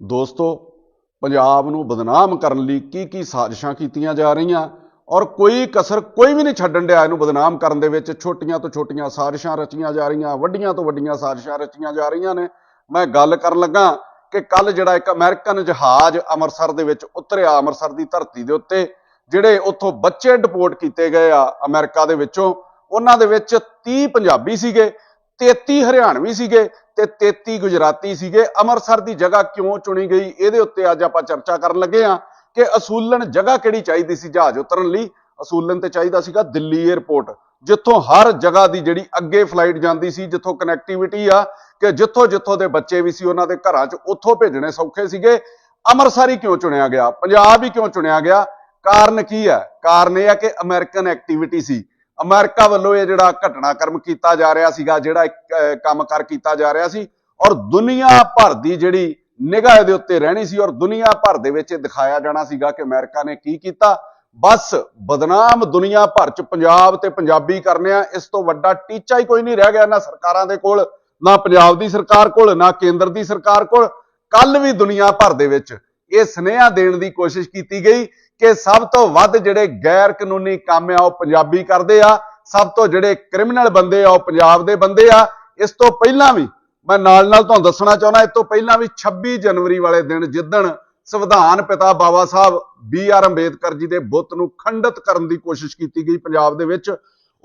ਦੋਸਤੋ, ਪੰਜਾਬ ਨੂੰ ਬਦਨਾਮ ਕਰਨ ਲਈ ਕੀ ਕੀ ਸਾਜ਼ਿਸ਼ਾਂ ਕੀਤੀਆਂ ਜਾ ਰਹੀਆਂ ਔਰ ਕੋਈ ਕਸਰ ਕੋਈ ਵੀ ਨਹੀਂ ਛੱਡਣ ਡਿਆ ਇਹਨੂੰ ਬਦਨਾਮ ਕਰਨ ਦੇ ਵਿੱਚ। ਛੋਟੀਆਂ ਤੋਂ ਛੋਟੀਆਂ ਸਾਜ਼ਿਸ਼ਾਂ ਰਚੀਆਂ ਜਾ ਰਹੀਆਂ, ਵੱਡੀਆਂ ਤੋਂ ਵੱਡੀਆਂ ਸਾਜ਼ਿਸ਼ਾਂ ਰਚੀਆਂ ਜਾ ਰਹੀਆਂ ਨੇ। ਮੈਂ ਗੱਲ ਕਰਨ ਲੱਗਾ ਕਿ ਕੱਲ ਜਿਹੜਾ ਇੱਕ ਅਮਰੀਕਨ ਜਹਾਜ਼ ਅੰਮ੍ਰਿਤਸਰ ਦੇ ਵਿੱਚ ਉਤਰਿਆ, ਅੰਮ੍ਰਿਤਸਰ ਦੀ ਧਰਤੀ ਦੇ ਉੱਤੇ, ਜਿਹੜੇ ਉੱਥੋਂ ਬੱਚੇ ਡਿਪੋਰਟ ਕੀਤੇ ਗਏ ਆ ਅਮਰੀਕਾ ਦੇ ਵਿੱਚੋਂ, ਉਹਨਾਂ ਦੇ ਵਿੱਚ 30 ਪੰਜਾਬੀ ਸੀਗੇ 33 ਹਰਿਆਣਵੀ ਸੀਗੇ ਤੇ 33 ਗੁਜਰਾਤੀ ਸੀਗੇ। ਅੰਮ੍ਰਿਤਸਰ ਦੀ ਜਗ੍ਹਾ ਕਿਉਂ ਚੁਣੀ ਗਈ? ਇਹਦੇ ਉੱਤੇ ਅੱਜ ਆਪਾਂ ਚਰਚਾ ਕਰਨ ਲੱਗੇ ਆ ਕਿ ਅਸੂਲਨ ਜਗ੍ਹਾ ਕਿਹੜੀ ਚਾਹੀਦੀ ਸੀ ਜਹਾਜ਼ ਉਤਰਨ ਲਈ? ਅਸੂਲਨ ਤੇ ਚਾਹੀਦਾ ਸੀਗਾ ਦਿੱਲੀ 에ਅਰਪੋਰਟ ਜਿੱਥੋਂ ਹਰ ਜਗ੍ਹਾ ਦੀ ਜਿਹੜੀ ਅੱਗੇ ਫਲਾਈਟ ਜਾਂਦੀ ਸੀ, ਜਿੱਥੋਂ ਕਨੈਕਟੀਵਿਟੀ ਆ, ਕਿ ਜਿੱਥੋਂ ਜਿੱਥੋਂ ਦੇ ਬੱਚੇ ਵੀ ਸੀ ਉਹਨਾਂ ਦੇ ਘਰਾਂ 'ਚ ਉੱਥੋਂ ਭੇਜਣੇ ਸੌਖੇ ਸੀਗੇ। ਅੰਮ੍ਰਿਤਸਰ ਹੀ ਕਿਉਂ ਚੁਣਿਆ ਗਿਆ? ਪੰਜਾਬ ਹੀ ਕਿਉਂ ਚੁਣਿਆ ਗਿਆ? ਕਾਰਨ ਕੀ ਹੈ? ਕਾਰਨ ਇਹ ਹੈ ਕਿ ਅਮਰੀਕਨ ਐਕਟੀਵਿਟੀ ਸੀ। ਅਮਰੀਕਾ ਵੱਲੋਂ ਇਹ ਜਿਹੜਾ ਘਟਨਾਕ੍ਰਮ ਕੀਤਾ ਜਾ ਰਿਹਾ ਸੀਗਾ ਜਿਹੜਾ ਕੰਮ ਅਹ, ਕੀਤਾ ਜਾ ਰਿਹਾ ਸੀ ਔਰ ਦੁਨੀਆ ਭਰ ਦੀ ਜਿਹੜੀ ਨਿਗਾਹ ਇਹਦੇ ਉੱਤੇ ਰਹਿਣੀ ਸੀ ਔਰ ਦੁਨੀਆ ਭਰ ਦੇ ਵਿੱਚ ਇਹ ਦਿਖਾਇਆ ਜਾਣਾ ਸੀਗਾ ਕਿ ਅਮਰੀਕਾ ਨੇ ਕੀ ਕੀਤਾ। ਬਸ ਬਦਨਾਮ ਦੁਨੀਆ ਭਰ ਚ ਪੰਜਾਬ ਤੇ ਪੰਜਾਬੀ ਕਰਨੇ ਆ ਇਸ ਤੋਂ ਵੱਡਾ ਟੀਚਾ ਹੀ ਕੋਈ ਨਹੀਂ ਰਹਿ ਗਿਆ ਨਾ ਸਰਕਾਰਾਂ ਦੇ ਕੋਲ ਨਾ ਪੰਜਾਬ ਦੀ ਸਰਕਾਰ ਕੋਲ ਨਾ ਕੇਂਦਰ ਦੀ ਸਰਕਾਰ ਕੋਲ। ਕੱਲ ਵੀ ਦੁਨੀਆ ਭਰ ਦੇ ਵਿੱਚ ਇਹ ਸੁਨੇਹਾ ਦੇਣ ਦੀ ਕੋਸ਼ਿਸ਼ ਕੀਤੀ ਗਈ ਕਿ ਸਭ ਤੋਂ ਵੱਧ ਜਿਹੜੇ ਗੈਰ ਕਾਨੂੰਨੀ ਕੰਮ ਆ, ਉਹ ਪੰਜਾਬੀ ਕਰਦੇ ਆ। ਸਭ ਤੋਂ ਜਿਹੜੇ ਕ੍ਰਿਮੀਨਲ ਬੰਦੇ ਆ, ਉਹ ਪੰਜਾਬ ਦੇ ਬੰਦੇ ਆ। ਇਸ ਤੋਂ ਪਹਿਲਾਂ ਵੀ ਮੈਂ ਨਾਲ ਨਾਲ ਤੁਹਾਨੂੰ ਦੱਸਣਾ ਚਾਹੁੰਦਾ, ਇਸ ਤੋਂ ਪਹਿਲਾਂ ਵੀ 26 ਜਨਵਰੀ ਵਾਲੇ ਦਿਨ ਜਿੱਦਣ ਸੰਵਿਧਾਨ ਪਿਤਾ ਬਾਬਾ ਸਾਹਿਬ ਬੀ ਆਰ ਅੰਬੇਦਕਰ ਜੀ ਦੇ ਬੁੱਤ ਨੂੰ ਖੰਡਿਤ ਕਰਨ ਦੀ ਕੋਸ਼ਿਸ਼ ਕੀਤੀ ਗਈ ਪੰਜਾਬ ਦੇ ਵਿੱਚ,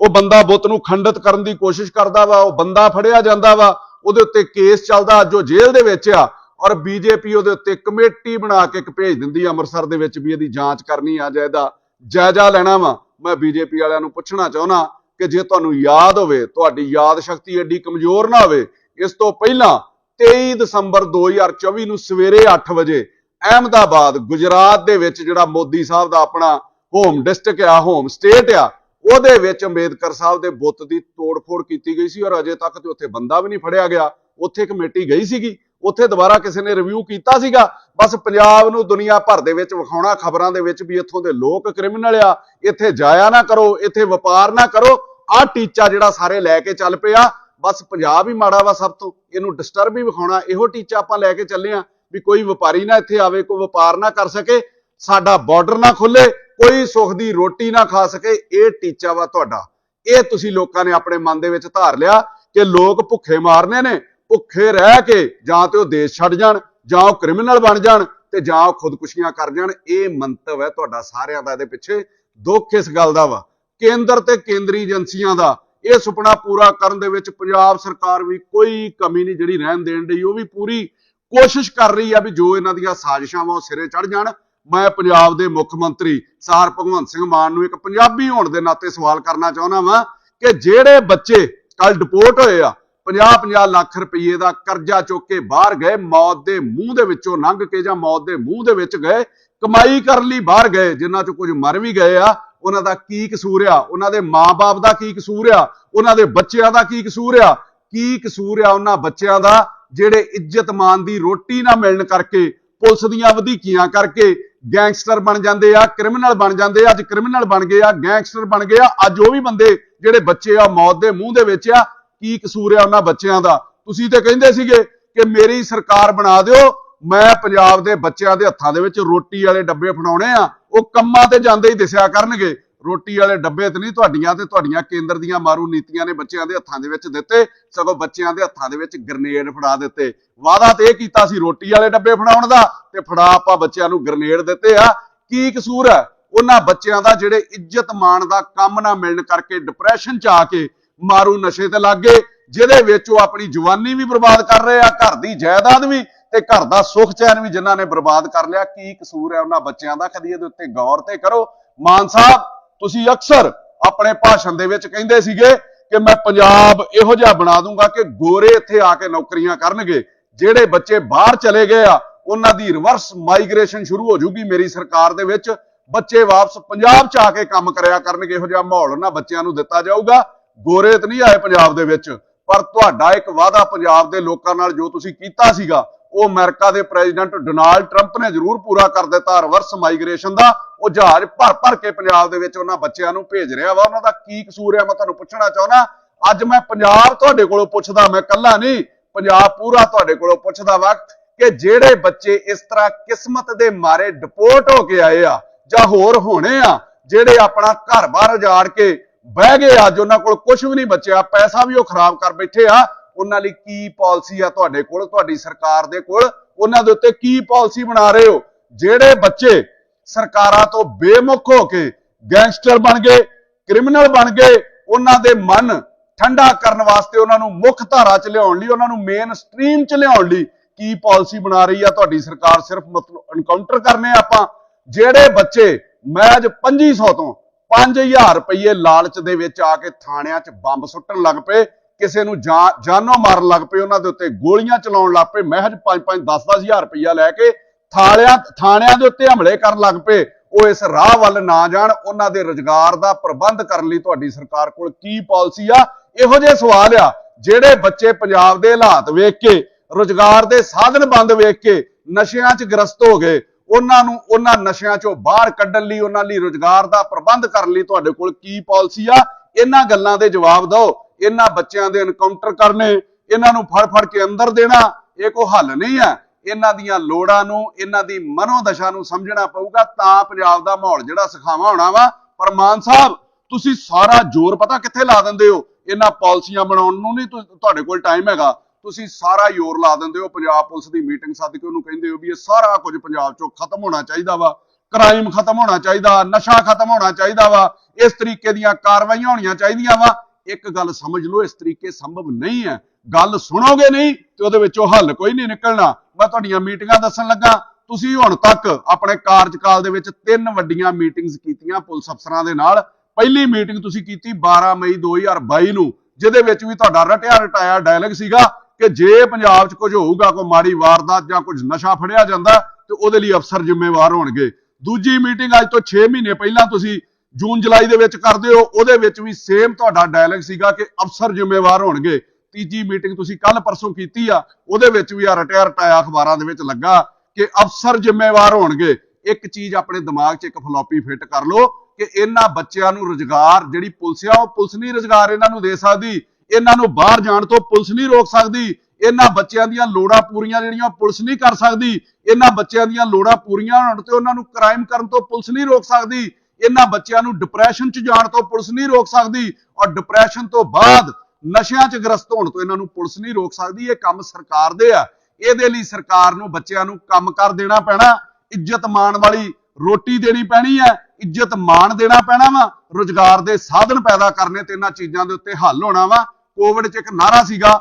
ਉਹ ਬੰਦਾ ਬੁੱਤ ਨੂੰ ਖੰਡਿਤ ਕਰਨ ਦੀ ਕੋਸ਼ਿਸ਼ ਕਰਦਾ ਵਾ, ਉਹ ਬੰਦਾ ਫੜਿਆ ਜਾਂਦਾ ਵਾ, ਉਹਦੇ ਉੱਤੇ ਕੇਸ ਚੱਲਦਾ, ਜੋ ਜੇਲ੍ਹ ਦੇ ਵਿੱਚ ਆ ਔਰ ਬੀਜੇਪੀ ਉਹਦੇ ਉੱਤੇ ਕਮੇਟੀ ਬਣਾ ਕੇ ਇੱਕ ਭੇਜ ਦਿੰਦੀ ਆ ਅੰਮ੍ਰਿਤਸਰ ਦੇ ਵਿੱਚ ਵੀ ਇਹਦੀ ਜਾਂਚ ਕਰਨੀ ਆ ਜਾਂ ਇਹਦਾ ਜਾਇਜ਼ਾ ਲੈਣਾ ਵਾ। ਮੈਂ ਬੀਜੇਪੀ ਵਾਲਿਆਂ ਨੂੰ ਪੁੱਛਣਾ ਚਾਹੁੰਦਾ ਕਿ ਜੇ ਤੁਹਾਨੂੰ ਯਾਦ ਹੋਵੇ, ਤੁਹਾਡੀ ਯਾਦ ਸ਼ਕਤੀ ਐਡੀ ਕਮਜ਼ੋਰ ਨਾ ਹੋਵੇ, ਇਸ ਤੋਂ ਪਹਿਲਾਂ 23 ਦਸੰਬਰ 2024 ਨੂੰ ਸਵੇਰੇ 8 ਵਜੇ ਅਹਿਮਦਾਬਾਦ, ਗੁਜਰਾਤ ਦੇ ਵਿੱਚ ਜਿਹੜਾ ਮੋਦੀ ਸਾਹਿਬ ਦਾ ਆਪਣਾ ਹੋਮ ਡਿਸਟ੍ਰਿਕਟ ਆ ਹੋਮ ਸਟੇਟ ਆ, ਉਹਦੇ ਵਿੱਚ ਅੰਬੇਦਕਰ ਸਾਹਿਬ ਦੇ ਬੁੱਤ ਦੀ ਤੋੜ-ਫੋੜ ਕੀਤੀ ਗਈ ਸੀ ਔਰ ਅਜੇ ਤੱਕ ਤੇ ਉੱਥੇ ਬੰਦਾ ਵੀ ਨਹੀਂ ਫੜਿਆ ਗਿਆ। ਉੱਥੇ ਕਮੇਟੀ ਗਈ ਸੀਗੀ। ਉੱਥੇ ਦੁਬਾਰਾ ਕਿਸੇ ਨੇ ਰਿਵਿਊ ਕੀਤਾ ਸੀਗਾ। ਬਸ ਪੰਜਾਬ ਨੂੰ ਦੁਨੀਆ ਭਰ ਦੇ ਵਿੱਚ ਵਿਖਾਉਣਾ, ਖਬਰਾਂ ਦੇ ਵਿੱਚ ਵੀ ਇੱਥੋਂ ਦੇ ਲੋਕ ਕ੍ਰਿਮੀਨਲ ਆ, ਇੱਥੇ ਜਾਇਆ ਨਾ ਕਰੋ, ਇੱਥੇ ਵਪਾਰ ਨਾ ਕਰੋ। ਆਹ ਟੀਚਾ ਜਿਹੜਾ ਸਾਰੇ ਲੈ ਕੇ ਚੱਲ ਪਿਆ। ਬਸ ਪੰਜਾਬ ਹੀ ਮਾੜਾ ਵਾ ਸਭ ਤੋਂ। ਇਹਨੂੰ ਡਿਸਟਰਬ ਹੀ ਵਿਖਾਉਣਾ, ਇਹੋ ਟੀਚਾ ਆਪਾਂ ਲੈ ਕੇ ਚੱਲੇ ਆ ਵੀ ਕੋਈ ਵਪਾਰੀ ਨਾ ਇੱਥੇ ਆਵੇ, ਕੋਈ ਵਪਾਰ ਨਾ ਕਰ ਸਕੇ, ਸਾਡਾ ਬਾਰਡਰ ਨਾ ਖੁੱਲੇ, ਕੋਈ ਸੁੱਖ ਦੀ ਰੋਟੀ ਨਾ ਖਾ ਸਕੇ, ਇਹ ਟੀਚਾ ਵਾ ਤੁਹਾਡਾ। ਇਹ ਤੁਸੀਂ ਲੋਕਾਂ ਨੇ ਆਪਣੇ ਮਨ ਦੇ ਵਿੱਚ ਧਾਰ ਲਿਆ ਕਿ ਲੋਕ ਭੁੱਖੇ ਮਾਰਨੇ ਨੇ। ਭੁੱਖੇ ਰਹਿ ਕੇ ਜਾਂ ਤੇ ਉਹ ਦੇਸ਼ ਛੱਡ ਜਾਣ, ਜਾਂ ਉਹ ਕ੍ਰਿਮੀਨਲ ਬਣ ਜਾਣ ਤੇ ਜਾਂ ਉਹ ਖੁਦਕੁਸ਼ੀਆਂ ਕਰ ਜਾਣ, ਇਹ ਮੰਤਵ ਹੈ ਤੁਹਾਡਾ ਸਾਰਿਆਂ ਦਾ ਇਹਦੇ ਪਿੱਛੇ। ਦੁੱਖ ਇਸ ਗੱਲ ਦਾ ਵਾ। ਕੇਂਦਰ ਤੇ ਕੇਂਦਰੀ ਏਜੰਸੀਆਂ ਦਾ ਇਹ ਸੁਪਨਾ ਪੂਰਾ ਕਰਨ ਦੇ ਵਿੱਚ ਪੰਜਾਬ ਸਰਕਾਰ ਵੀ ਕੋਈ ਕਮੀ ਨਹੀਂ ਜਿਹੜੀ ਰਹਿਣ ਦੇਣ ਦੀ ਉਹ ਵੀ ਪੂਰੀ ਕੋਸ਼ਿਸ਼ ਕਰ ਰਹੀ ਆ ਵੀ ਜੋ ਇਹਨਾਂ ਦੀਆਂ ਸਾਜ਼ਿਸ਼ਾਂ ਵਾ ਉਹ ਸਿਰੇ ਚੜ ਜਾਣ। ਮੈਂ ਪੰਜਾਬ ਦੇ ਮੁੱਖ ਮੰਤਰੀ ਸਾਰ ਭਗਵੰਤ ਸਿੰਘ ਮਾਨ ਨੂੰ ਇੱਕ ਪੰਜਾਬੀ ਹੋਣ ਦੇ ਨਾਤੇ ਸਵਾਲ ਕਰਨਾ ਚਾਹੁੰਦਾ ਵਾਂ ਕਿ ਜਿਹੜੇ ਬੱਚੇ ਕੱਲ ਡਿਪੋਰਟ ਹੋਏ ਆ 50-50 ਲੱਖ ਰੁਪਏ ਦਾ ਕਰਜ਼ਾ ਚੁੱਕ ਕੇ ਬਾਹਰ ਗਏ, ਮੌਤ ਦੇ ਮੂੰਹ ਦੇ ਵਿੱਚੋਂ ਲੰਘ ਕੇ ਜਾਂ ਮੌਤ ਦੇ ਮੂੰਹ ਦੇ ਵਿੱਚ ਗਏ, ਕਮਾਈ ਕਰਨ ਲਈ ਬਾਹਰ ਗਏ, ਜਿਨ੍ਹਾਂ ਚੋਂ ਕੁਝ ਮਰ ਵੀ ਗਏ ਆ, ਉਹਨਾਂ ਦਾ ਕੀ ਕਸੂਰ ਆ? ਉਹਨਾਂ ਦੇ ਮਾਪੇ ਦਾ ਕੀ ਕਸੂਰ ਆ? ਉਹਨਾਂ ਦੇ ਬੱਚਿਆਂ ਦਾ ਕੀ ਕਸੂਰ ਆ? ਕੀ ਕਸੂਰ ਆ ਉਹਨਾਂ ਬੱਚਿਆਂ ਦਾ? ਜਿਹੜੇ ਇੱਜ਼ਤ ਮਾਨ ਦੀ ਰੋਟੀ ਨਾ ਮਿਲਣ ਕਰਕੇ, ਪੁਲਿਸ ਦੀਆਂ ਵਧੀਕੀਆਂ ਕਰਕੇ ਗੈਂਗਸਟਰ ਬਣ ਜਾਂਦੇ ਆ, ਕ੍ਰਿਮੀਨਲ ਬਣ ਜਾਂਦੇ ਆ, ਅੱਜ ਕ੍ਰਿਮੀਨਲ ਬਣ ਗਏ ਆ, ਗੈਂਗਸਟਰ ਬਣ ਗਏ ਆ, ਅੱਜ ਉਹ ਵੀ ਬੰਦੇ ਜਿਹੜੇ ਬੱਚੇ ਆ, ਮੌਤ ਦੇ ਮੂੰਹ ਦੇ ਵਿੱਚ ਆ ਕੀ ਕਸੂਰ ਹੈ ਉਹਨਾਂ ਬੱਚਿਆਂ ਦਾ? ਤੁਸੀਂ ਤੇ ਕਹਿੰਦੇ ਸੀਗੇ ਕਿ ਮੇਰੀ ਸਰਕਾਰ ਬਣਾ ਦਿਓ, ਮੈਂ ਪੰਜਾਬ ਦੇ ਬੱਚਿਆਂ ਦੇ ਹੱਥਾਂ ਦੇ ਵਿੱਚ ਰੋਟੀ ਵਾਲੇ ਡੱਬੇ ਫੜਾਉਣੇ ਆ, ਉਹ ਕੰਮਾਂ ਤੇ ਜਾਂਦੇ ਹੀ ਦਿਸਿਆ ਕਰਨਗੇ। ਰੋਟੀ ਵਾਲੇ ਡੱਬੇ ਤੇ ਨਹੀਂ, ਤੁਹਾਡੀਆਂ ਤੇ ਤੁਹਾਡੀਆਂ ਕੇਂਦਰ ਦੀਆਂ ਮਾਰੂ ਨੀਤੀਆਂ ਨੇ ਬੱਚਿਆਂ ਦੇ ਹੱਥਾਂ ਦੇ ਵਿੱਚ ਦਿੱਤੇ, ਸਗੋਂ ਬੱਚਿਆਂ ਦੇ ਹੱਥਾਂ ਦੇ ਵਿੱਚ ਗ੍ਰਨੇਡ ਫੜਾ ਦਿੱਤੇ। ਵਾਅਦਾ ਤੇ ਇਹ ਕੀਤਾ ਸੀ ਰੋਟੀ ਵਾਲੇ ਡੱਬੇ ਫੜਾਉਣ ਦਾ, ਤੇ ਫੜਾ ਆਪਾਂ ਬੱਚਿਆਂ ਨੂੰ ਗ੍ਰਨੇਡ ਦਿੱਤੇ ਆ। ਕੀ ਕਸੂਰ ਹੈ? ਉਹਨਾਂ ਬੱਚਿਆਂ ਦਾ ਜਿਹੜੇ ਇੱਜ਼ਤ ਮਾਣ ਦਾ ਕੰਮ ਨਾ ਮਿਲਣ ਕਰਕੇ ਡਿਪਰੈਸ਼ਨ ਚ ਆ ਕੇ ਮਾਰੂ ਨਸ਼ੇ ਤੇ ਲੱਗ ਗਏ, ਜਿਹਦੇ ਵਿੱਚ ਉਹ ਆਪਣੀ ਜਵਾਨੀ ਵੀ ਬਰਬਾਦ ਕਰ ਰਹੇ ਆ, ਘਰ ਦੀ ਜਾਇਦਾਦ ਵੀ ਤੇ ਘਰ ਦਾ ਸੁੱਖ ਚੈਨ ਵੀ ਜਿਨ੍ਹਾਂ ਨੇ ਬਰਬਾਦ ਕਰ ਲਿਆ। ਕੀ ਕਸੂਰ ਹੈ ਉਹਨਾਂ ਬੱਚਿਆਂ ਦਾ? ਕਦੀ ਇਹਦੇ ਉੱਤੇ ਗੌਰ ਤੇ ਕਰੋ। ਮਾਨ ਸਾਹਿਬ, ਤੁਸੀਂ ਅਕਸਰ ਆਪਣੇ ਭਾਸ਼ਣ ਦੇ ਵਿੱਚ ਕਹਿੰਦੇ ਸੀਗੇ ਕਿ ਮੈਂ ਪੰਜਾਬ ਇਹੋ ਜਿਹਾ ਬਣਾ ਦੂੰਗਾ ਕਿ ਗੋਰੇ ਇੱਥੇ ਆ ਕੇ ਨੌਕਰੀਆਂ ਕਰਨਗੇ। ਜਿਹੜੇ ਬੱਚੇ ਬਾਹਰ ਚਲੇ ਗਏ ਆ, ਉਹਨਾਂ ਦੀ ਰਿਵਰਸ ਮਾਈਗ੍ਰੇਸ਼ਨ ਸ਼ੁਰੂ ਹੋ ਜੂਗੀ ਮੇਰੀ ਸਰਕਾਰ ਦੇ ਵਿੱਚ। ਬੱਚੇ ਵਾਪਸ ਪੰਜਾਬ ਚ ਆ ਕੇ ਕੰਮ ਕਰਿਆ ਕਰਨਗੇ, ਇਹੋ ਜਿਹਾ ਮਾਹੌਲ ਉਹਨਾਂ ਬੱਚਿਆਂ ਨੂੰ ਦਿੱਤਾ ਜਾਊਗਾ। ਗੋਰੇ ਤੇ ਨਹੀਂ ਆਏ ਪੰਜਾਬ ਦੇ ਵਿੱਚ, ਪਰ ਤੁਹਾਡਾ ਇੱਕ ਵਾਅਦਾ ਪੰਜਾਬ ਦੇ ਲੋਕਾਂ ਨਾਲ ਜੋ ਤੁਸੀਂ ਕੀਤਾ ਸੀਗਾ, ਉਹ ਅਮਰੀਕਾ ਦੇ ਪ੍ਰੈਜ਼ੀਡੈਂਟ ਡੋਨਾਲਡ ਟਰੰਪ ਨੇ ਜ਼ਰੂਰ ਪੂਰਾ ਕਰ ਦਿੱਤਾ, ਰਿਵਰਸ ਮਾਈਗ੍ਰੇਸ਼ਨ ਦਾ, ਉਹ ਜਹਾਜ਼ ਭਰ ਭਰ ਕੇ ਪੰਜਾਬ ਦੇ ਵਿੱਚ ਉਹਨਾਂ ਬੱਚਿਆਂ ਨੂੰ ਭੇਜ ਰਿਹਾ ਵਾ, ਉਹਨਾਂ ਦਾ ਕੀ ਕਸੂਰ ਹੈ ਮੈਂ ਤੁਹਾਨੂੰ ਪੁੱਛਣਾ ਚਾਹੁੰਦਾ, ਅੱਜ ਮੈਂ ਪੰਜਾਬ ਤੁਹਾਡੇ ਕੋਲੋਂ ਪੁੱਛਦਾ, ਮੈਂ ਕੱਲਾ ਨਹੀਂ, ਪੰਜਾਬ ਪੂਰਾ ਤੁਹਾਡੇ ਕੋਲੋਂ ਪੁੱਛਦਾ ਵਕਤ ਕਿ ਜਿਹੜੇ ਬੱਚੇ ਇਸ ਤਰ੍ਹਾਂ ਕਿਸਮਤ ਦੇ ਮਾਰੇ ਡਿਪੋਰਟ ਹੋ ਕੇ ਆਏ ਆ, ਜਾਂ ਹੋਰ ਹੋਣੇ ਆ, ਜਿਹੜੇ ਆਪਣਾ ਘਰ-ਬਾਰ ਉਜਾੜ ਕੇ ਬਹਿ ਗਏ ਅੱਜ ਉਹਨਾਂ ਕੋਲ ਕੁਝ ਵੀ ਨਹੀਂ ਬਚਿਆ, ਪੈਸਾ ਵੀ ਉਹ ਖਰਾਬ ਕਰ ਬੈਠੇ ਆ। ਉਹਨਾਂ ਲਈ ਕੀ ਪਾਲਿਸੀ ਆ ਤੁਹਾਡੇ ਕੋਲ, ਤੁਹਾਡੀ ਸਰਕਾਰ ਦੇ ਕੋਲ? ਉਹਨਾਂ ਦੇ ਉੱਤੇ ਕੀ ਪਾਲਿਸੀ ਬਣਾ ਰਹੇ ਹੋ? ਜਿਹੜੇ ਬੱਚੇ ਸਰਕਾਰਾਂ ਤੋਂ ਬੇਮੁਖ ਹੋ ਕੇ ਗੈਂਗਸਟਰ ਬਣ ਗਏ, ਕ੍ਰਿਮੀਨਲ ਬਣ ਗਏ, ਉਹਨਾਂ ਦੇ ਮਨ ਠੰਡਾ ਕਰਨ ਵਾਸਤੇ ਉਹਨਾਂ ਨੂੰ ਮੁੱਖ ਧਾਰਾ 'ਚ ਲਿਆਉਣ ਲਈ, ਉਹਨਾਂ ਨੂੰ ਮੇਨ ਸਟ੍ਰੀਮ 'ਚ ਲਿਆਉਣ ਲਈ ਕੀ ਪਾਲਿਸੀ ਬਣਾ ਰਹੀ ਆ ਤੁਹਾਡੀ ਸਰਕਾਰ? ਸਿਰਫ ਮਤਲਬ ਐਨਕਾਊਂਟਰ ਕਰਨੇ ਆਪਾਂ। ਜਿਹੜੇ ਬੱਚੇ ਮੈਜ 2500 ਤੋਂ 5000 ਰੁਪਏ ਲਾਲਚ ਦੇ ਵਿੱਚ ਆ ਕੇ ਥਾਣਿਆਂ 'ਚ ਬੰਬ ਸੁੱਟਣ ਲੱਗ ਪਏ, ਕਿਸੇ ਨੂੰ ਜਾਨ- ਜਾਨੋਂ ਮਾਰਨ ਲੱਗ ਪਏ, ਉਹਨਾਂ ਦੇ ਉੱਤੇ ਗੋਲੀਆਂ ਚਲਾਉਣ ਲੱਗ ਪਏ, ਮਹਿਜ 5-5 10-10000 ਰੁਪਇਆ ਲੈ ਕੇ ਥਾਲਿਆਂ, ਥਾਣਿਆਂ ਦੇ ਉੱਤੇ ਹਮਲੇ ਕਰਨ ਲੱਗ ਪਏ। ਉਹ ਇਸ ਰਾਹ ਵੱਲ ਨਾ ਜਾਣ, ਉਹਨਾਂ ਦੇ ਰੁਜ਼ਗਾਰ ਦਾ ਪ੍ਰਬੰਧ ਕਰਨ ਲਈ ਤੁਹਾਡੀ ਸਰਕਾਰ ਕੋਲ ਕੀ ਪਾਲਿਸੀ ਆ? ਇਹੋ ਜਿਹੇ ਸਵਾਲ ਆ, ਜਿਹੜੇ ਬੱਚੇ ਪੰਜਾਬ ਦੇ ਹਾਲਾਤ ਵੇਖ ਕੇ, ਰੁਜ਼ਗਾਰ ਦੇ ਸਾਧਨ ਬੰਦ ਵੇਖ ਕੇ ਨਸ਼ਿਆਂ 'ਚ ਗ੍ਰਸਤ ਹੋ ਗਏ। ਉਹਨਾਂ ਨੂੰ ਉਹਨਾਂ ਨਸ਼ਿਆਂ 'ਚੋਂ ਬਾਹਰ ਕੱਢਣ ਲਈ, ਉਹਨਾਂ ਲਈ ਰੁਜ਼ਗਾਰ ਦਾ ਪ੍ਰਬੰਧ ਕਰਨ ਲਈ ਤੁਹਾਡੇ ਕੋਲ ਕੀ ਪਾਲਿਸੀ ਆ? ਇਹਨਾਂ ਗੱਲਾਂ ਦੇ ਜਵਾਬ ਦਿਓ। ਇਹਨਾਂ ਬੱਚਿਆਂ ਦੇ ਐਨਕਾਊਂਟਰ ਕਰਨੇ, ਇਹਨਾਂ ਨੂੰ ਫੜ ਫੜ ਕੇ ਅੰਦਰ ਦੇਣਾ, ਇਹ ਕੋਈ ਹੱਲ ਨਹੀਂ ਹੈ। ਇਹਨਾਂ ਦੀਆਂ ਲੋੜਾਂ ਨੂੰ, ਇਹਨਾਂ ਦੀ ਮਨੋਦਸ਼ਾ ਨੂੰ ਸਮਝਣਾ ਪਊਗਾ, ਤਾਂ ਪੰਜਾਬ ਦਾ ਮਾਹੌਲ ਜਿਹੜਾ ਸਖਾਵਾ ਹੋਣਾ ਵਾ। ਪਰ ਮਾਨ ਸਾਹਿਬ, ਤੁਸੀਂ ਸਾਰਾ ਜ਼ੋਰ ਪਤਾ ਕਿੱਥੇ ਲਾ ਦਿੰਦੇ ਹੋ? ਇਹਨਾਂ ਪਾਲਿਸੀਆਂ ਬਣਾਉਣ ਨੂੰ ਨਹੀਂ ਤੁਹਾਡੇ ਕੋਲ ਟਾਈਮ ਹੈਗਾ। ਤੁਸੀਂ ਸਾਰਾ ਜ਼ੋਰ ਲਾ ਦਿੰਦੇ ਹੋ, ਪੰਜਾਬ ਪੁਲਿਸ ਦੀ ਮੀਟਿੰਗ ਸੱਦ ਕੇ ਉਹਨੂੰ ਕਹਿੰਦੇ ਹੋ ਵੀ ਇਹ ਸਾਰਾ ਕੁਝ ਪੰਜਾਬ ਚੋਂ ਖਤਮ ਹੋਣਾ ਚਾਹੀਦਾ ਵਾ ਕ੍ਰਾਈਮ ਖਤਮ ਹੋਣਾ ਚਾਹੀਦਾ, ਨਸ਼ਾ ਖਤਮ ਹੋਣਾ ਚਾਹੀਦਾ ਵਾ, ਇਸ ਤਰੀਕੇ ਦੀਆਂ ਕਾਰਵਾਈਆਂ ਹੋਣੀਆਂ ਚਾਹੀਦੀਆਂ ਵਾ। ਇੱਕ ਗੱਲ ਸਮਝ ਲਓ, ਇਸ ਤਰੀਕੇ ਸੰਭਵ ਨਹੀਂ ਹੈ। ਗੱਲ ਸੁਣੋਗੇ ਨਹੀਂ ਤੇ ਉਹਦੇ ਵਿੱਚੋਂ ਹੱਲ ਕੋਈ ਨਹੀਂ ਨਿਕਲਣਾ। ਮੈਂ ਤੁਹਾਡੀਆਂ ਮੀਟਿੰਗਾਂ ਦੱਸਣ ਲੱਗਾ। ਤੁਸੀਂ ਹੁਣ ਤੱਕ ਆਪਣੇ ਕਾਰਜਕਾਲ ਦੇ ਵਿੱਚ ਤਿੰਨ ਵੱਡੀਆਂ ਮੀਟਿੰਗਸ ਕੀਤੀਆਂ ਪੁਲਿਸ ਅਫਸਰਾਂ ਦੇ ਨਾਲ। ਪਹਿਲੀ ਮੀਟਿੰਗ ਤੁਸੀਂ ਕੀਤੀ 12 ਮਈ 2022 ਨੂੰ, ਜਿਹਦੇ ਵਿੱਚ ਵੀ ਤੁਹਾਡਾ ਰਟਿਆ ਰਟਾਇਆ ਡਾਇਲੌਗ ਸੀਗਾ। ਕਿ ਜੇ ਪੰਜਾਬ 'ਚ ਕੁਝ ਹੋਊਗਾ, ਕੋਈ ਮਾੜੀ ਵਾਰਦਾਤ ਜਾਂ ਕੁਝ ਨਸ਼ਾ ਫੜਿਆ ਜਾਂਦਾ, ਤੇ ਉਹਦੇ ਲਈ ਅਫਸਰ ਜ਼ਿੰਮੇਵਾਰ ਹੋਣਗੇ। ਦੂਜੀ ਮੀਟਿੰਗ ਅੱਜ ਤੋਂ 6 ਮਹੀਨੇ ਪਹਿਲਾਂ ਤੁਸੀਂ ਜੂਨ, ਜੁਲਾਈ ਦੇ ਵਿੱਚ ਕਰਦੇ ਹੋ, ਉਹਦੇ ਵਿੱਚ ਵੀ ਸੇਮ ਤੁਹਾਡਾ ਡਾਇਲੌਗ ਸੀਗਾ ਕਿ ਅਫਸਰ ਜ਼ਿੰਮੇਵਾਰ ਹੋਣਗੇ। ਤੀਜੀ ਮੀਟਿੰਗ ਤੁਸੀਂ ਕੱਲ ਪਰਸੋਂ ਕੀਤੀ ਆ, ਉਹਦੇ ਵਿੱਚ ਵੀ ਆ ਰਟਿਆ ਰਟਾਇਆ ਅਖਬਾਰਾਂ ਦੇ ਵਿੱਚ ਲੱਗਾ ਕਿ ਅਫਸਰ ਜ਼ਿੰਮੇਵਾਰ ਹੋਣਗੇ। ਇੱਕ ਚੀਜ਼ ਆਪਣੇ ਦਿਮਾਗ 'ਚ ਇੱਕ ਫਲੋਪੀ ਫਿੱਟ ਕਰ ਲਓ ਕਿ ਇਹਨਾਂ ਬੱਚਿਆਂ ਨੂੰ ਰੁਜ਼ਗਾਰ, ਜਿਹੜੀ ਪੁਲਿਸ ਆ, ਉਹ ਪੁਲਿਸ ਨਹੀਂ ਰੁਜ਼ਗਾਰ ਇਹਨਾਂ ਨੂੰ ਦੇ ਸਕਦੀ। ਇਹਨਾਂ ਨੂੰ ਬਾਹਰ ਜਾਣ ਤੋਂ ਪੁਲਿਸ ਨਹੀਂ ਰੋਕ ਸਕਦੀ, ਇਹਨਾਂ ਬੱਚਿਆਂ ਦੀਆਂ ਲੋੜਾਂ ਪੂਰੀਆਂ ਜਿਹੜੀਆਂ ਪੁਲਿਸ ਨਹੀਂ ਕਰ ਸਕਦੀ, ਇਹਨਾਂ ਬੱਚਿਆਂ ਦੀਆਂ ਲੋੜਾਂ ਪੂਰੀਆਂ ਹੋਣ ਤੇ ਉਹਨਾਂ ਨੂੰ ਕ੍ਰਾਈਮ ਕਰਨ ਤੋਂ ਪੁਲਿਸ ਨਹੀਂ ਰੋਕ ਸਕਦੀ, ਇਹਨਾਂ ਬੱਚਿਆਂ ਨੂੰ ਡਿਪਰੈਸ਼ਨ 'ਚ ਜਾਣ ਤੋਂ ਪੁਲਿਸ ਨਹੀਂ ਰੋਕ ਸਕਦੀ ਔਰ ਡਿਪਰੈਸ਼ਨ ਤੋਂ ਬਾਅਦ ਨਸ਼ਿਆਂ 'ਚ ਗ੍ਰਸਤ ਹੋਣ ਤੋਂ ਇਹਨਾਂ ਨੂੰ ਪੁਲਿਸ ਨਹੀਂ ਰੋਕ ਸਕਦੀ, ਇਹ ਕੰਮ ਸਰਕਾਰ ਦੇ ਆ। ਇਹਦੇ ਲਈ ਸਰਕਾਰ ਨੂੰ ਬੱਚਿਆਂ ਨੂੰ ਕੰਮ ਕਰ ਦੇਣਾ ਪੈਣਾ, ਇੱਜ਼ਤ ਮਾਣ ਵਾਲੀ ਰੋਟੀ ਦੇਣੀ ਪੈਣੀ ਹੈ, ਇੱਜ਼ਤ ਮਾਣ ਦੇਣਾ ਪੈਣਾ ਵਾ, ਰੁਜ਼ਗਾਰ ਦੇ ਸਾਧਨ ਪੈਦਾ ਕਰਨੇ ਤੇ ਇਹਨਾਂ ਚੀਜ਼ਾਂ ਦੇ ਉੱਤੇ ਹੱਲ ਹੋਣਾ ਵਾ। ਕੋਵਿਡ 'ਚ ਇੱਕ ਨਾਰਾ ਸੀਗਾ,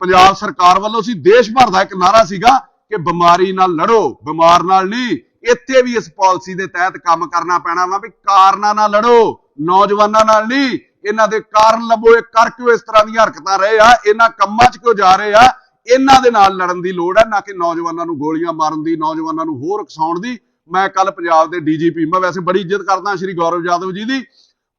ਪੰਜਾਬ ਸਰਕਾਰ ਵੱਲੋਂ ਸੀ, ਦੇਸ਼ ਭਰ ਦਾ ਇੱਕ ਨਾਰਾ ਸੀਗਾ ਕਿ ਬਿਮਾਰੀ ਨਾਲ ਲੜੋ, ਬਿਮਾਰ ਨਾਲ ਨਹੀਂ, ਇੱਥੇ ਵੀ ਇਸ ਪਾਲਿਸੀ ਦੇ ਤਹਿਤ ਕੰਮ ਕਰਨਾ ਪੈਣਾ ਵਾ ਵੀ ਕਾਰਨਾਂ ਨਾਲ ਲੜੋ, ਨੌਜਵਾਨਾਂ ਨਾਲ ਨਹੀਂ, ਇਹਨਾਂ ਦੇ ਕਾਰਨ ਲੱਭੋ, ਇਹ ਕਰ ਕਿਉਂ ਇਸ ਤਰ੍ਹਾਂ ਦੀਆਂ ਹਰਕਤਾਂ ਰਹੇ ਆ, ਇਹਨਾਂ ਕੰਮਾਂ 'ਚ ਕਿਉਂ ਜਾ ਰਹੇ ਆ, ਇਹਨਾਂ ਦੇ ਨਾਲ ਲੜਨ ਦੀ ਲੋੜ ਹੈ ਨਾ ਕਿ ਨੌਜਵਾਨਾਂ ਨੂੰ ਗੋਲੀਆਂ ਮਾਰਨ ਦੀ, ਨੌਜਵਾਨਾਂ ਨੂੰ ਹੋਰ ਉਕਸਾਉਣ ਦੀ। ਮੈਂ ਕੱਲ ਪੰਜਾਬ ਦੇ ਡੀਜੀਪੀ, ਮੈਂ ਵੈਸੇ ਬੜੀ ਇੱਜ਼ਤ ਕਰਦਾ ਸ਼੍ਰੀ ਗੌਰਵ ਯਾਦਵ ਜੀ ਦੀ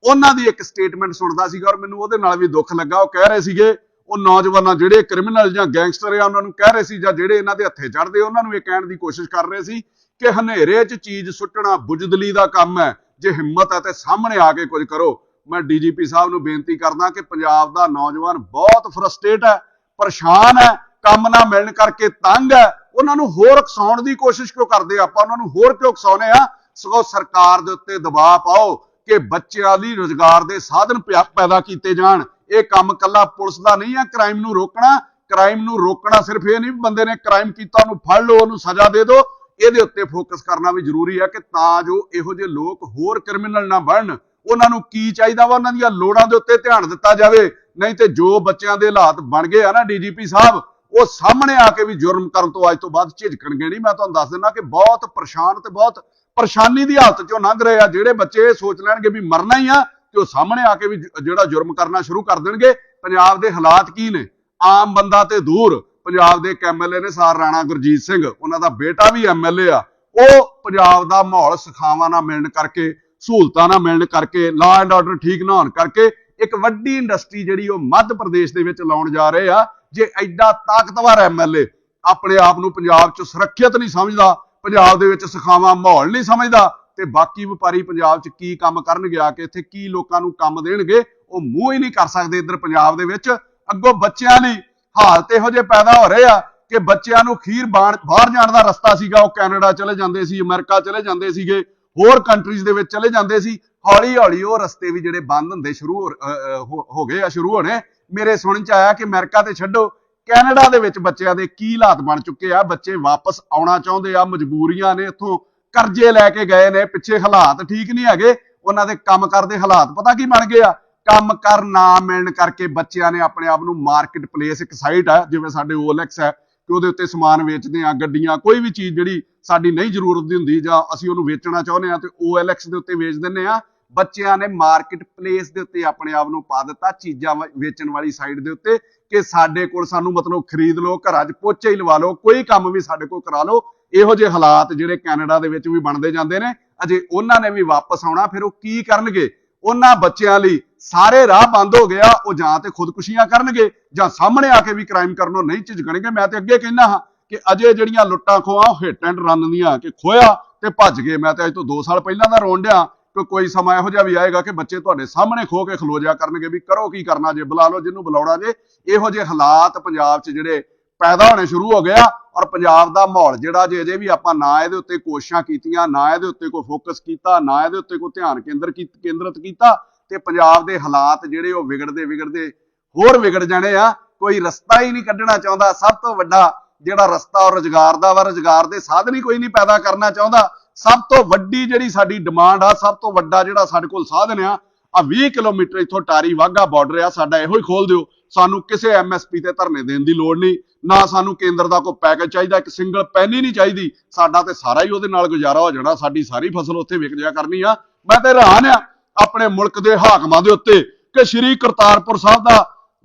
ਉਹਨਾਂ ਦੀ ਇੱਕ ਸਟੇਟਮੈਂਟ ਸੁਣਦਾ ਸੀਗਾ ਔਰ ਮੈਨੂੰ ਉਹਦੇ ਨਾਲ ਵੀ ਦੁੱਖ ਲੱਗਾ। ਉਹ ਕਹਿ ਰਹੇ ਸੀਗੇ, ਉਹ ਨੌਜਵਾਨਾਂ ਜਿਹੜੇ ਕ੍ਰਿਮੀਨਲ ਜਾਂ ਗੈਂਗਸਟਰ ਆ, ਉਹਨਾਂ ਨੂੰ ਕਹਿ ਰਹੇ ਸੀ ਜਾਂ ਜਿਹੜੇ ਇਹਨਾਂ ਦੇ ਹੱਥੇ ਚੜਦੇ ਉਹਨਾਂ ਨੂੰ ਇਹ ਕਹਿਣ ਦੀ ਕੋਸ਼ਿਸ਼ ਕਰ ਰਹੇ ਸੀ ਕਿ ਹਨੇਰੇ 'ਚ ਚੀਜ਼ ਸੁੱਟਣਾ ਬੁਜਦਲੀ ਦਾ ਕੰਮ ਹੈ। ਜੇ ਹਿੰਮਤ ਹੈ ਤੇ ਸਾਹਮਣੇ ਆ ਕੇ ਕੁਝ ਕਰੋ। ਮੈਂ ਡੀਜੀਪੀ ਸਾਹਿਬ ਨੂੰ ਬੇਨਤੀ ਕਰਦਾ ਕਿ ਪੰਜਾਬ ਦਾ ਨੌਜਵਾਨ ਬਹੁਤ ਫਰਸਟ੍ਰੇਟ ਹੈ, ਪਰੇਸ਼ਾਨ ਹੈ, ਕੰਮ ਨਾ ਮਿਲਣ ਕਰਕੇ ਤੰਗ ਹੈ। ਉਹਨਾਂ ਨੂੰ ਹੋਰ ਉਕਸਾਉਣ ਦੀ ਕੋਸ਼ਿਸ਼ ਕਿਉਂ ਕਰਦੇ ਆਪਾਂ ਉਹਨਾਂ ਨੂੰ ਹੋਰ ਕਿਉਂ ਉਕਸਾਉਨੇ ਆ? ਸਗੋਂ ਸਰਕਾਰ ਦੇ ਉੱਤੇ ਦਬਾਅ ਪਾਓ। ਕਿ ਬੱਚਿਆਂ ਲਈ ਰੋਜ਼ਗਾਰ ਦੇ ਸਾਧਨ ਪਿਆ- ਪੈਦਾ ਕੀਤੇ ਜਾਣ। ਇਹ ਕੰਮ ਕੱਲਾ ਪੁਲਿਸ ਦਾ ਨਹੀਂ ਹੈ ਕ੍ਰਾਈਮ ਨੂੰ ਰੋਕਣਾ। ਕ੍ਰਾਈਮ ਨੂੰ ਰੋਕਣਾ ਸਿਰਫ ਇਹ ਨਹੀਂ ਬੰਦੇ ਨੇ ਕ੍ਰਾਈਮ ਕੀਤਾ, ਉਹਨੂੰ ਫੜ ਲਓ, ਉਹਨੂੰ ਸਜ਼ਾ ਦੇ ਦਿਓ। ਇਹਦੇ ਉੱਤੇ ਫੋਕਸ ਕਰਨਾ ਵੀ ਜ਼ਰੂਰੀ ਹੈ ਕਿ ਤਾਂ ਜੋ ਇਹੋ ਜਿਹੇ ਲੋਕ ਹੋਰ ਕ੍ਰਿਮੀਨਲ ਨਾ ਬਣਨ। ਉਹਨਾਂ ਨੂੰ ਕੀ ਚਾਹੀਦਾ ਵਾ? ਉਹਨਾਂ ਦੀਆਂ ਲੋੜਾਂ ਦੇ ਉੱਤੇ ਧਿਆਨ ਦਿੱਤਾ ਜਾਵੇ। ਨਹੀਂ ਤੇ ਜੋ ਬੱਚਿਆਂ ਦੇ ਹਾਲਾਤ ਬਣ ਗਏ ਆ ਨਾ ਡੀਜੀਪੀ ਸਾਹਿਬ, ਉਹ ਸਾਹਮਣੇ ਆ ਕੇ ਵੀ ਜੁਰਮ ਕਰਨ ਤੋਂ ਅੱਜ ਤੋਂ ਬਾਅਦ ਝਿਜਕਣਗੇ ਨਹੀਂ। ਮੈਂ ਤੁਹਾਨੂੰ ਦੱਸ ਦਿੰਦਾ ਕਿ ਬਹੁਤ ਪਰੇਸ਼ਾਨ ਤੇ ਬਹੁਤ ਪਰੇਸ਼ਾਨੀ ਦੀ ਹਾਲਤ ਚੋਂ ਲੰਘ ਰਹੇ ਆ, ਜਿਹੜੇ ਬੱਚੇ ਇਹ ਸੋਚ ਲੈਣਗੇ ਵੀ ਮਰਨਾ ਹੀ ਆ ਤੇ ਉਹ ਸਾਹਮਣੇ ਆ ਕੇ ਵੀ ਜਿਹੜਾ ਜੁਰਮ ਕਰਨਾ ਸ਼ੁਰੂ ਕਰ ਦੇਣਗੇ। ਪੰਜਾਬ ਦੇ ਹਾਲਾਤ ਕੀ ਨੇ? ਆਮ ਬੰਦਾ ਤੇ ਦੂਰ। ਪੰਜਾਬ ਦੇ ਇੱਕ ਐਮਐਲਏ ਨੇ ਸਾਰ ਰਾਣਾ ਗੁਰਜੀਤ ਸਿੰਘ, ਉਹਨਾਂ ਦਾ ਬੇਟਾ ਵੀ ਐਮਐਲਏ ਆ। ਉਹ ਪੰਜਾਬ ਦਾ ਮਾਹੌਲ ਸਖਾਵਾਂ ਨਾ ਮਿਲਣ ਕਰਕੇ, ਸਹੂਲਤਾਂ ਨਾ ਮਿਲਣ ਕਰਕੇ ਲਾ ਐਂਡ ਆਰਡਰ ਠੀਕ ਨਾ ਹੋਣ ਕਰਕੇ, ਇੱਕ ਵੱਡੀ ਇੰਡਸਟਰੀ ਜਿਹੜੀ ਉਹ ਮੱਧ ਪ੍ਰਦੇਸ਼ ਦੇ ਵਿੱਚ ਲਾਉਣ ਜਾ ਰਹੇ ਆ, ਜੇ ਐਡਾ ਤਾਕਤਵਰ ਐਮਐਲਏ ਆਪਣੇ ਆਪ ਨੂੰ ਪੰਜਾਬ 'ਚ ਸੁਰੱਖਿਅਤ ਨਹੀਂ ਸਮਝਦਾ ਪੰਜਾਬ ਦੇ ਵਿੱਚ ਸਿਖਾਵਾਂ ਮਾਹੌਲ ਨਹੀਂ ਸਮਝਦਾ ਤੇ ਬਾਕੀ ਵਪਾਰੀ ਪੰਜਾਬ 'ਚ ਕੀ ਕੰਮ ਕਰਨ ਗਿਆ ਕਿ ਇੱਥੇ ਕੀ ਲੋਕਾਂ ਨੂੰ ਕੰਮ ਦੇਣਗੇ, ਉਹ ਮੂੰਹ ਹੀ ਨਹੀਂ ਕਰ ਸਕਦੇ ਇੱਧਰ ਪੰਜਾਬ ਦੇ ਵਿੱਚ। ਅੱਗੋਂ ਬੱਚਿਆਂ ਲਈ ਹਾਲਤ ਇਹੋ ਜਿਹੇ ਪੈਦਾ ਹੋ ਰਹੇ ਆ ਕਿ ਬੱਚਿਆਂ ਨੂੰ ਖੀਰ ਬਾਣ- ਬਾਹਰ ਜਾਣ ਦਾ ਰਸਤਾ ਸੀਗਾ, ਉਹ ਕੈਨੇਡਾ ਚਲੇ ਜਾਂਦੇ ਸੀ, ਅਮਰੀਕਾ ਚਲੇ ਜਾਂਦੇ ਸੀਗੇ, ਹੋਰ ਕੰਟਰੀਜ਼ ਦੇ ਵਿੱਚ ਚਲੇ ਜਾਂਦੇ ਸੀ। ਹੌਲੀ ਹੌਲੀ ਉਹ ਰਸਤੇ ਵੀ ਜਿਹੜੇ ਬੰਦ ਹੁੰਦੇ ਸ਼ੁਰੂ ਹੋ- ਗਏ ਆ, ਸ਼ੁਰੂ ਹੋਣੇ। ਮੇਰੇ ਸੁਣਨ ਚ ਆਇਆ ਕਿ ਅਮਰੀਕਾ ਤੇ ਛੱਡੋ ਕੈਨੇਡਾ ਦੇ ਵਿੱਚ ਬੱਚਿਆਂ ਦੇ ਕੀ ਹਾਲਾਤ ਬਣ ਚੁੱਕੇ ਆ? ਬੱਚੇ ਵਾਪਸ ਆਉਣਾ ਚਾਹੁੰਦੇ ਆ, ਮਜਬੂਰੀਆਂ ਨੇ, ਇੱਥੋਂ ਕਰਜ਼ੇ ਲੈ ਕੇ ਗਏ ਨੇ, ਪਿੱਛੇ ਹਾਲਾਤ ਠੀਕ ਨਹੀਂ ਹੈਗੇ, ਉਹਨਾਂ ਦੇ ਕੰਮ ਕਰਦੇ ਹਾਲਾਤ ਪਤਾ ਕੀ ਬਣ ਗਏ ਆ? ਕੰਮ ਕਰ ਨਾ ਮਿਲਣ ਕਰਕੇ ਬੱਚਿਆਂ ਨੇ ਆਪਣੇ ਆਪ ਨੂੰ ਮਾਰਕੀਟ ਪਲੇਸ ਇੱਕ ਸਾਈਟ ਆ, ਜਿਵੇਂ ਸਾਡੇ OLX ਹੈ ਕਿ ਉਹਦੇ ਉੱਤੇ ਸਮਾਨ ਵੇਚਦੇ ਆ, ਗੱਡੀਆਂ, ਕੋਈ ਵੀ ਚੀਜ਼ ਜਿਹੜੀ ਸਾਡੀ ਨਹੀਂ ਜ਼ਰੂਰਤ ਦੀ ਹੁੰਦੀ ਜਾਂ ਅਸੀਂ ਉਹਨੂੰ ਵੇਚਣਾ ਚਾਹੁੰਦੇ ਆ, ਤੇ OLX ਦੇ ਉੱਤੇ ਵੇਚ ਦਿੰਦੇ ਆ। ਬੱਚਿਆਂ ਨੇ ਮਾਰਕੀਟ ਪਲੇਸ ਦੇ ਉੱਤੇ ਆਪਣੇ ਆਪ ਨੂੰ ਪਾ ਦਿੱਤਾ, ਚੀਜ਼ਾਂ ਵੇਚਣ ਵਾਲੀ ਸਾਈਡ ਦੇ ਉੱਤੇ ਕਿ ਸਾਡੇ ਕੋਲ ਸਾਨੂੰ ਮਤਲਬ ਖਰੀਦ ਲਓ, ਘਰਾਂ 'ਚ ਪੋਚੇ ਹੀ ਲਵਾ ਲਓ, ਕੋਈ ਕੰਮ ਵੀ ਸਾਡੇ ਕੋਲ ਕਰਾ ਲਓ, ਇਹੋ ਜਿਹੇ ਹਾਲਾਤ ਜਿਹੜੇ ਕੈਨੇਡਾ ਦੇ ਵਿੱਚ ਵੀ ਬਣਦੇ ਜਾਂਦੇ ਨੇ, ਅਜੇ ਉਹਨਾਂ ਨੇ ਵੀ ਵਾਪਸ ਆਉਣਾ, ਫਿਰ ਉਹ ਕੀ ਕਰਨਗੇ? ਉਹਨਾਂ ਬੱਚਿਆਂ ਲਈ ਸਾਰੇ ਰਾਹ ਬੰਦ ਹੋ ਗਿਆ ਉਹ ਜਾਂ ਤੇ ਖੁਦਕੁਸ਼ੀਆਂ ਕਰਨਗੇ ਜਾਂ ਸਾਹਮਣੇ ਆ ਕੇ ਵੀ ਕ੍ਰਾਈਮ ਕਰਨੋਂ ਨਹੀਂ ਝਿਜਕਣਗੇ। ਮੈਂ ਤੇ ਅੱਗੇ ਕਹਿੰਦਾ ਹਾਂ ਕਿ ਅਜੇ ਜਿਹੜੀਆਂ ਲੁੱਟਾਂ ਖੋਹਾਂ, ਉਹ ਹਿੱਟ ਐਂਡ ਰਨ ਦੀਆਂ, ਕਿ ਖੋਇਆ ਤੇ ਭੱਜ ਗਏ। ਮੈਂ ਤੇ ਅੱਜ ਤੋਂ 2 ਸਾਲ ਪਹਿਲਾਂ ਦਾ ਰੋਣ ਡਿਆ। ਕਿ ਕੋਈ ਸਮਾਂ ਇਹੋ ਜਿਹਾ ਵੀ ਆਏਗਾ ਕਿ ਬੱਚੇ ਤੁਹਾਡੇ ਸਾਹਮਣੇ ਖੋ ਕੇ ਖਲੋ ਜਾ ਕਰਨਗੇ ਵੀ ਕਰੋ ਕੀ ਕਰਨਾ, ਜੇ ਬੁਲਾ ਲਓ, ਜਿਹਨੂੰ ਬੁਲਾਉਣਾ ਜੇ, ਇਹੋ ਜਿਹੇ ਹਾਲਾਤ ਪੰਜਾਬ 'ਚ ਜਿਹੜੇ ਪੈਦਾ ਹੋਣੇ ਸ਼ੁਰੂ ਹੋ ਗਏ ਆ ਔਰ ਪੰਜਾਬ ਦਾ ਮਾਹੌਲ ਜਿਹੜਾ ਜੇ ਅਜੇ ਵੀ ਆਪਾਂ ਨਾ ਇਹਦੇ ਉੱਤੇ ਕੋਸ਼ਿਸ਼ਾਂ ਕੀਤੀਆਂ, ਨਾ ਇਹਦੇ ਉੱਤੇ ਕੋਈ ਫੋਕਸ ਕੀਤਾ, ਨਾ ਇਹਦੇ ਉੱਤੇ ਕੋਈ ਧਿਆਨ ਕੇਂਦਰ ਕੀ- ਕੇਂਦਰਿਤ ਕੀਤਾ ਤੇ ਪੰਜਾਬ ਦੇ ਹਾਲਾਤ ਜਿਹੜੇ ਉਹ ਵਿਗੜਦੇ ਵਿਗੜਦੇ ਹੋਰ ਵਿਗੜ ਜਾਣੇ ਆ, ਕੋਈ ਰਸਤਾ ਹੀ ਨਹੀਂ ਕੱਢਣਾ ਚਾਹੁੰਦਾ। ਸਭ ਤੋਂ ਵੱਡਾ ਜਿਹੜਾ ਰਸਤਾ ਉਹ ਰੁਜ਼ਗਾਰ ਦਾ ਵਾ, ਰੁਜ਼ਗਾਰ ਦੇ ਸਾਧਨ ਹੀ ਕੋਈ ਨਹੀਂ ਪੈਦਾ ਕਰਨਾ ਚਾਹੁੰਦਾ। ਸਭ ਤੋਂ ਵੱਡੀ ਜਿਹੜੀ ਸਾਡੀ ਡਿਮਾਂਡ ਆ, ਸਭ ਤੋਂ ਵੱਡਾ ਜਿਹੜਾ ਸਾਡੇ ਕੋਲ ਸਾਧਨ ਆ ਆ 20 ਕਿਲੋਮੀਟਰ ਇੱਥੋਂ ਟਾਰੀ ਵਾਗਾ ਬਾਰਡਰ ਆ, ਸਾਡਾ ਇਹੋ ਹੀ ਖੋਲ ਦਿਓ। ਸਾਨੂੰ ਕਿਸੇ ਐਮਐਸਪੀ ਤੇ ਧਰਨੇ ਦੇਣ ਦੀ ਲੋੜ ਨਹੀਂ, ਨਾ ਸਾਨੂੰ ਕੇਂਦਰ ਦਾ ਕੋਈ ਪੈਕੇਜ ਚਾਹੀਦਾ, ਇੱਕ ਸਿੰਗਲ ਪੈਨੀ ਨਹੀਂ ਚਾਹੀਦੀ। ਸਾਡਾ ਤੇ ਸਾਰਾ ਹੀ ਉਹਦੇ ਨਾਲ ਗੁਜ਼ਾਰਾ ਹੋ ਜਾਣਾ, ਸਾਡੀ ਸਾਰੀ ਫਸਲ ਉੱਥੇ ਵਿਕ ਜਾਇਆ ਕਰਨੀ ਆ। ਮੈਂ ਤੇ ਹੈਰਾਨ ਆ ਆਪਣੇ ਮੁਲਕ ਦੇ ਹਾਕਮਾਂ ਦੇ ਉੱਤੇ ਕਿ ਸ਼੍ਰੀ ਕਰਤਾਰਪੁਰ ਸਾਹਿਬ ਦਾ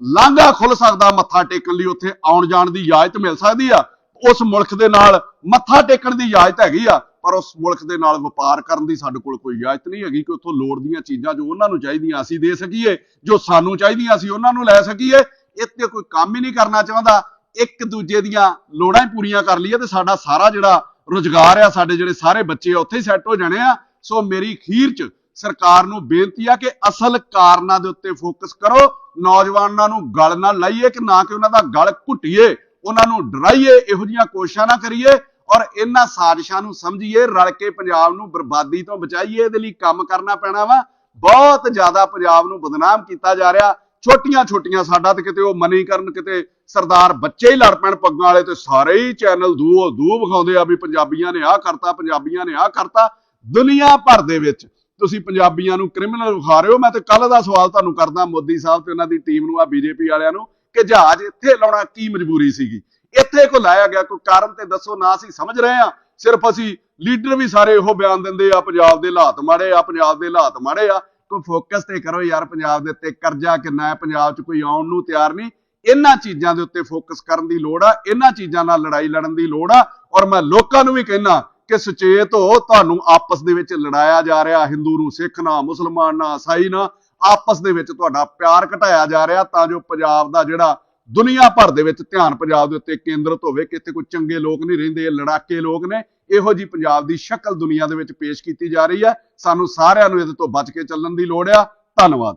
ਲਾਂਘਾ ਖੁੱਲ ਸਕਦਾ, ਮੱਥਾ ਟੇਕਣ ਲਈ ਉੱਥੇ ਆਉਣ ਜਾਣ ਦੀ ਇਜਾਜ਼ਤ ਮਿਲ ਸਕਦੀ ਆ। ਉਸ ਮੁਲਕ ਦੇ ਨਾਲ ਮੱਥਾ ਟੇਕਣ ਦੀ ਇਜਾਜ਼ਤ ਹੈਗੀ ਆ। ਪਰ ਉਸ ਮੁਲਕ ਦੇ ਨਾਲ ਵਪਾਰ ਕਰਨ ਦੀ ਸਾਡੇ ਕੋਲ ਕੋਈ ਇਜਾਜ਼ਤ ਨਹੀਂ ਹੈਗੀ ਕਿ ਉੱਥੋਂ ਲੋੜ ਦੀਆਂ ਚੀਜ਼ਾਂ ਜੋ ਉਹਨਾਂ ਨੂੰ ਚਾਹੀਦੀਆਂ ਅਸੀਂ ਦੇ ਸਕੀਏ, ਜੋ ਸਾਨੂੰ ਚਾਹੀਦੀਆਂ ਅਸੀਂ ਉਹਨਾਂ ਨੂੰ ਲੈ ਸਕੀਏ। ਇੱਥੇ ਕੋਈ ਕੰਮ ਹੀ ਨਹੀਂ ਕਰਨਾ ਚਾਹੁੰਦਾ। ਇੱਕ ਦੂਜੇ ਦੀਆਂ ਲੋੜਾਂ ਹੀ ਪੂਰੀਆਂ ਕਰ ਲਈਏ ਤੇ ਸਾਡਾ ਸਾਰਾ ਜਿਹੜਾ ਰੁਜ਼ਗਾਰ ਆ, ਸਾਡੇ ਜਿਹੜੇ ਸਾਰੇ ਬੱਚੇ ਆ, ਉੱਥੇ ਹੀ ਸੈੱਟ ਹੋ ਜਾਣੇ ਆ। ਸੋ ਮੇਰੀ ਖੀਰ ਚ ਸਰਕਾਰ ਨੂੰ ਬੇਨਤੀ ਆ ਕਿ ਅਸਲ ਕਾਰਨਾਂ ਦੇ ਉੱਤੇ ਫੋਕਸ ਕਰੋ। ਨੌਜਵਾਨਾਂ ਨੂੰ ਗਲ ਨਾ ਲਾਈਏ ਕਿ ਨਾ ਕਿ ਉਹਨਾਂ ਦਾ ਗਲ ਘੁੱਟੀਏ। ਉਹਨਾਂ ਨੂੰ ਡਰਾਈਏ, ਇਹੋ ਜਿਹੀਆਂ ਕੋਸ਼ਿਸ਼ਾਂ ਨਾ ਕਰੀਏ। ਔਰ ਇਹਨਾਂ ਸਾਜ਼ਿਸ਼ਾਂ ਨੂੰ ਸਮਝੀਏ, ਰਲ ਕੇ ਪੰਜਾਬ ਨੂੰ ਬਰਬਾਦੀ ਤੋਂ ਬਚਾਈਏ, ਇਹਦੇ ਲਈ ਕੰਮ ਕਰਨਾ ਪੈਣਾ ਵਾ। ਬਹੁਤ ਜ਼ਿਆਦਾ ਪੰਜਾਬ ਨੂੰ ਬਦਨਾਮ ਕੀਤਾ ਜਾ ਰਿਹਾ। ਛੋਟੀਆਂ ਛੋਟੀਆਂ ਸਾਡਾ ਤੇ ਕਿਤੇ ਉਹ ਮਨੀਕਰਨ ਕਿਤੇ ਸਰਦਾਰ ਬੱਚੇ ਹੀ ਲੜ ਪੈਣ ਪੱਗਾਂ ਵਾਲੇ ਤੇ ਸਾਰੇ ਹੀ ਚੈਨਲ ਦੂ ਦੂ ਵਿਖਾਉਂਦੇ ਆ ਵੀ ਪੰਜਾਬੀਆਂ ਨੇ ਆਹ ਕਰਤਾ, ਪੰਜਾਬੀਆਂ ਨੇ ਆਹ ਕਰਤਾ। ਦੁਨੀਆ ਭਰ ਦੇ ਵਿੱਚ ਤੁਸੀਂ ਪੰਜਾਬੀਆਂ ਨੂੰ ਕ੍ਰਿਮੀਨਲ ਵਿਖਾ ਰਹੇ ਹੋ। ਮੈਂ ਤੇ ਕੱਲ ਦਾ ਸਵਾਲ ਤੁਹਾਨੂੰ ਕਰਦਾ, ਮੋਦੀ ਸਾਹਿਬ ਤੇ ਉਹਨਾਂ ਦੀ ਟੀਮ ਨੂੰ ਆ ਬੀਜੇਪੀ ਵਾਲਿਆਂ ਨੂੰ, ਕਿ ਜਹਾਜ਼ ਇੱਥੇ ਲਾਉਣਾ ਕੀ ਮਜਬੂਰੀ ਸੀਗੀ? ਇੱਥੇ ਕੋ ਲਾਇਆ ਗਿਆ, ਕੋਈ ਕਾਰਨ ਤੇ ਦੱਸੋ, ਨਾ ਅਸੀਂ ਸਮਝ ਰਹੇ ਆ ਸਿਰਫ ਅਸੀਂ ਲੀਡਰ ਵੀ ਸਾਰੇ ਇਹੋ ਬਿਆਨ ਦਿੰਦੇ ਆ, ਪੰਜਾਬ ਦੇ ਹਾਲਾਤ ਮਾੜੇ ਆ, ਪੰਜਾਬ ਦੇ ਹਾਲਾਤ ਮਾੜੇ ਆ। ਕੋਈ ਫੋਕਸ ਤੇ ਕਰੋ ਯਾਰ, ਪੰਜਾਬ ਦੇ ਉੱਤੇ ਕਰਜ਼ਾ ਕਿੰਨਾ ਹੈ, ਪੰਜਾਬ 'ਚ ਕੋਈ ਆਉਣ ਨੂੰ ਤਿਆਰ ਨਹੀਂ। ਇਹਨਾਂ ਚੀਜ਼ਾਂ ਦੇ ਉੱਤੇ ਫੋਕਸ ਕਰਨ ਦੀ ਲੋੜ ਆ, ਇਹਨਾਂ ਚੀਜ਼ਾਂ ਨਾਲ ਲੜਾਈ ਲੜਨ ਦੀ ਲੋੜ ਆ। ਔਰ ਮੈਂ ਲੋਕਾਂ ਨੂੰ ਵੀ ਕਹਿਣਾ ਕਿ ਸੁਚੇਤ ਹੋ, ਤੁਹਾਨੂੰ ਆਪਸ ਦੇ ਵਿੱਚ ਲੜਾਇਆ ਜਾ ਰਿਹਾ, ਹਿੰਦੂ ਨੂੰ ਸਿੱਖ ਨਾ, ਮੁਸਲਮਾਨ ਨਾ, ਈਸਾਈ ਨਾ, ਆਪਸ ਦੇ ਵਿੱਚ ਤੁਹਾਡਾ ਪਿਆਰ ਘਟਾਇਆ ਜਾ ਰਿਹਾ ਤਾਂ ਜੋ ਪੰਜਾਬ ਦਾ ਜਿਹੜਾ ਦੁਨੀਆ ਭਰ ਦੇ ਵਿੱਚ ਧਿਆਨ ਪੰਜਾਬ ਦੇ ਉੱਤੇ ਕੇਂਦਰਿਤ ਹੋਵੇ ਕਿ ਇੱਥੇ ਕੋਈ ਚੰਗੇ ਲੋਕ ਨਹੀਂ ਰਹਿੰਦੇ, ਇਹ ਲੜਾਕੇ ਲੋਕ ਨੇ, ਇਹੋ ਜੀ ਪੰਜਾਬ ਦੀ ਸ਼ਕਲ ਦੁਨੀਆ ਦੇ ਵਿੱਚ ਪੇਸ਼ ਕੀਤੀ ਜਾ ਰਹੀ ਹੈ। ਸਾਨੂੰ ਸਾਰਿਆਂ ਨੂੰ ਇਹਦੇ ਤੋਂ ਬਚ ਕੇ ਚੱਲਣ ਦੀ ਲੋੜ ਆ। ਧੰਨਵਾਦ।